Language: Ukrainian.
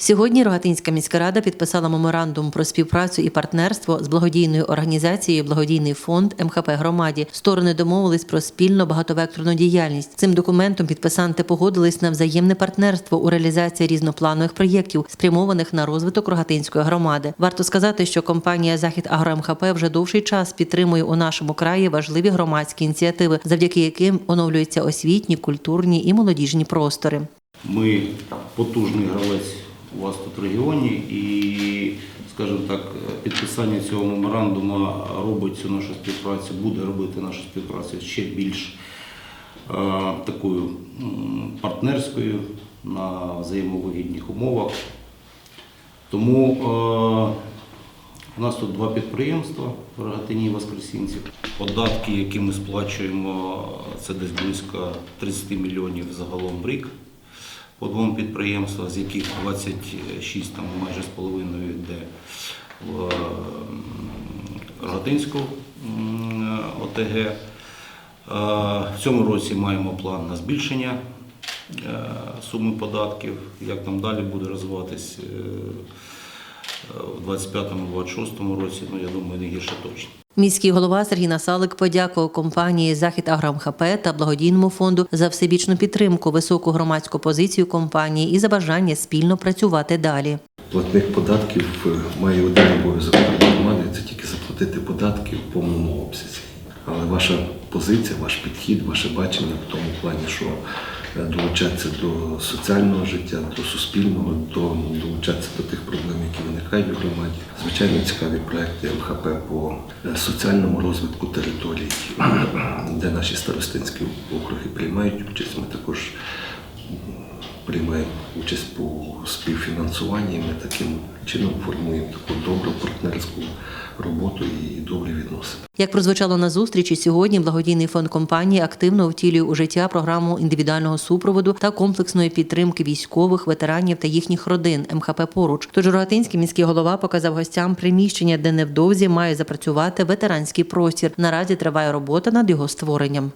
Сьогодні Рогатинська міська рада підписала меморандум про співпрацю і партнерство з благодійною організацією Благодійний фонд МХП громаді. Сторони домовились про спільну багатовекторну діяльність. Цим документом підписанти погодились на взаємне партнерство у реалізації різнопланових проєктів, спрямованих на розвиток Рогатинської громади. Варто сказати, що компанія Захід Агро МХП вже довший час підтримує у нашому краї важливі громадські ініціативи, завдяки яким оновлюються освітні, культурні і молодіжні простори. Ми потужний гравець у вас тут в регіоні і, скажімо так, підписання цього меморандуму робить цю нашу співпрацю, буде робити нашу співпрацю ще більш е, такою партнерською на взаємовигідних умовах. Тому е, у нас тут два підприємства в Рогатині і Воскресінці. Податки, які ми сплачуємо, це десь близько 30 мільйонів загалом в рік по двом підприємствам, з яких 26 там майже з половиною йде в м, Рогатинську ОТГ. Е, В цьому році маємо план на збільшення е, суми податків. Як там далі буде розвиватись е, е, 25-26 році, ну я думаю, не гірше точно. Міський голова Сергій Насалик подякував компанії Захід Агро МХП та благодійному фонду за всебічну підтримку, високу громадську позицію компанії і за бажання спільно працювати далі. Платник податків е, має один обов'язок громадою, це тільки заплатити податки в повному обсязі. Але ваша позиція, ваш підхід, ваше бачення в тому плані, що е, долучатися до соціального життя, до суспільного, до долучатися до тих проблем, які виникають в громаді. Звичайно, цікаві проекти МХП по е, соціальному розвитку територій, де наші старостинські округи приймають участь. Ми також приймаємо участь по співфінансуванні. Ми таким чином формуємо таку добру партнерську роботу і добрі відносини. Як прозвучало на зустрічі, сьогодні благодійний фонд компанії активно втілює у життя програму індивідуального супроводу та комплексної підтримки військових, ветеранів та їхніх родин МХП поруч. Тож Рогатинський міський голова показав гостям приміщення, де невдовзі має запрацювати ветеранський простір. Наразі триває робота над його створенням.